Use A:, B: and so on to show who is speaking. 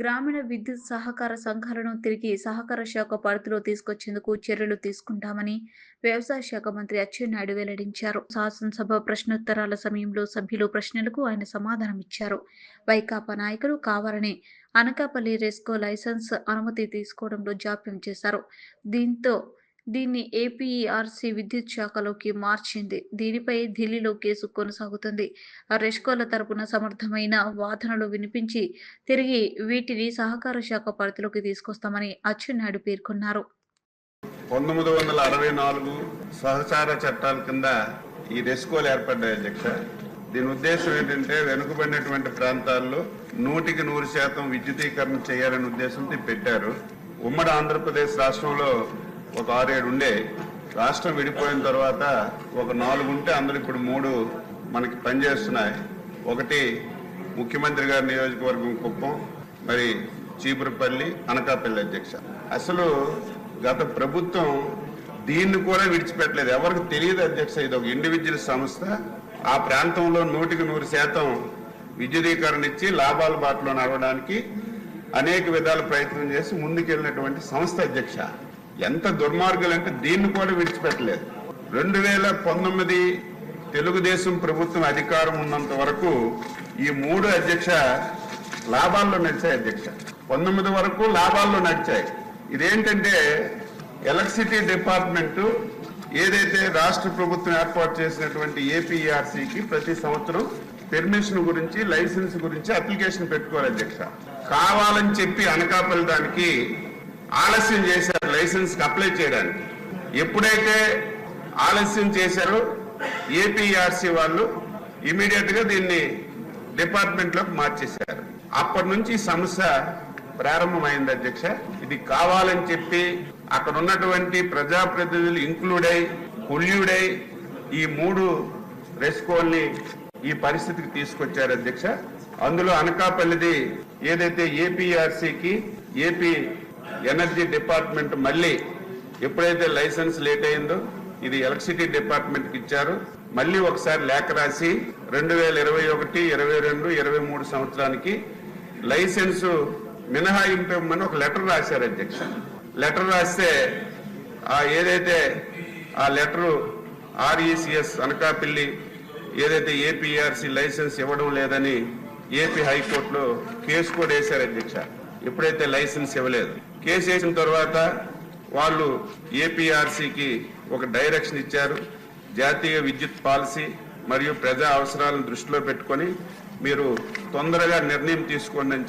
A: గ్రామీణ విద్యుత్ సహకార సంఘాలను తిరిగి సహకార శాఖ పరిధిలో తీసుకొచ్చేందుకు చర్యలు తీసుకుంటామని వ్యవసాయ శాఖ మంత్రి అచ్చెన్నాయుడు వెల్లడించారు. శాసనసభ ప్రశ్నోత్తరాల సమయంలో సభ్యులు ప్రశ్నలకు ఆయన సమాధానమిచ్చారు. వైకాపా నాయకులు కావాలని అనకాపల్లి రెస్కో లైసెన్స్ అనుమతి తీసుకోవడంలో జాప్యం చేశారు. దీంతో దీన్ని ఏపీఆర్సీ విద్యుత్ శాఖలోకి మార్చింది. దీనిపై ఢిల్లీలో కేసు కొనసాగుతుంది. ఆ రెస్కోల తరపున సమర్థమైన వాదనలు వినిపించి తిరిగి వీటిని సహకార శాఖ పరిధిలోకి తీసుకొస్తామని అచ్చెన్నాయుడు పేర్కొన్నారు.
B: పంతొమ్మిది వందల అరవై నాలుగు సహచార చట్టాల కింద ఈ రెస్కోలు ఏర్పడ్డాయి అధ్యక్ష. దీని ఉద్దేశం ఏంటంటే వెనుకబడినటువంటి ప్రాంతాల్లో నూటికి నూరు శాతం విద్యుదీకరణ చేయాలనే ఉద్దేశంతో పెట్టారు. ఉమ్మడి ఆంధ్రప్రదేశ్ రాష్ట్రంలో ఒక ఆరేడు ఉండే. రాష్ట్రం విడిపోయిన తర్వాత ఒక నాలుగు ఉంటే అందులో ఇప్పుడు మూడు మనకి పనిచేస్తున్నాయి. ఒకటి ముఖ్యమంత్రి గారి నియోజకవర్గం కుప్పం మరి చీపురుపల్లి అనకాపల్లి అధ్యక్ష. అసలు గత ప్రభుత్వం దీన్ని కూడా విడిచిపెట్టలేదు. ఎవరికి తెలియదు అధ్యక్ష ఇది ఒక ఇండివిజువల్ సంస్థ. ఆ ప్రాంతంలో నూటికి నూరు శాతం విద్యుదీకరణ ఇచ్చి లాభాల బాటలో నడవడానికి అనేక విధాల ప్రయత్నం చేసి ముందుకెళ్ళినటువంటి సంస్థ అధ్యక్ష. ఎంత దుర్మార్గులు అంటే దీన్ని కూడా విడిచిపెట్టలేదు. రెండు వేల పంతొమ్మిది తెలుగుదేశం ప్రభుత్వం అధికారం ఉన్నంత వరకు ఈ మూడు అధ్యక్ష లాభాల్లో నడిచాయి అధ్యక్ష. పంతొమ్మిది వరకు లాభాల్లో నడిచాయి. ఇదేంటంటే ఎలక్ట్రిసిటీ డిపార్ట్మెంటు ఏదైతే రాష్ట్ర ప్రభుత్వం ఏర్పాటు చేసినటువంటి ఏపీఆర్సీకి ప్రతి సంవత్సరం పెర్మిషన్ గురించి లైసెన్స్ గురించి అప్లికేషన్ పెట్టుకోవాలి అధ్యక్ష. కావాలని చెప్పి అనకాపల్లి దానికి ఆలస్యం చేశారు లైసెన్స్ అప్లై చేయడానికి. ఎప్పుడైతే ఆలస్యం చేశారో ఏపీఆర్సీ వాళ్ళు ఇమీడియట్గా దీన్ని డిపార్ట్మెంట్లోకి మార్చేశారు. అప్పటి నుంచి సమస్య ప్రారంభమైంది అధ్యక్ష. ఇది కావాలని చెప్పి అక్కడ ఉన్నటువంటి ప్రజాప్రతినిధులు ఇంక్లూడ్ అయి కుల్యూడ్ అయి ఈ మూడు రెస్కోల్ని ఈ పరిస్థితికి తీసుకొచ్చారు అధ్యక్ష. అందులో అనకాపల్లిది ఏదైతే ఏపీఆర్సీకి ఏపీ ఎనర్జీ డిపార్ట్మెంట్ మళ్ళీ ఎప్పుడైతే లైసెన్స్ లేట్ అయిందో ఇది ఎలక్ట్రిసిటీ డిపార్ట్మెంట్కి ఇచ్చారు. మళ్ళీ ఒకసారి లేఖ రాసి రెండు వేల ఇరవై ఒకటి ఇరవై రెండు ఇరవై మూడు సంవత్సరానికి లైసెన్సు మినహాయింపు ఇవ్వమని ఒక లెటర్ రాశారు అధ్యక్ష. లెటర్ రాస్తే ఆ ఏదైతే ఆ లెటరు ఆర్ఈసిఎస్ అనకాపల్లి ఏదైతే ఏపీఆర్సీ లైసెన్స్ ఇవ్వడం లేదని ఏపీ హైకోర్టులో కేసు కూడా వేశారు అధ్యక్ష. ఎప్పుడైతే లైసెన్స్ ఇవ్వలేదు. కేసు వేసిన తర్వాత వాళ్ళు ఏపీఆర్సీకి ఒక డైరెక్షన్ ఇచ్చారు. జాతీయ విద్యుత్ పాలసీ మరియు ప్రజా అవసరాలను దృష్టిలో పెట్టుకొని మీరు తొందరగా నిర్ణయం తీసుకోండి అని చెప్పి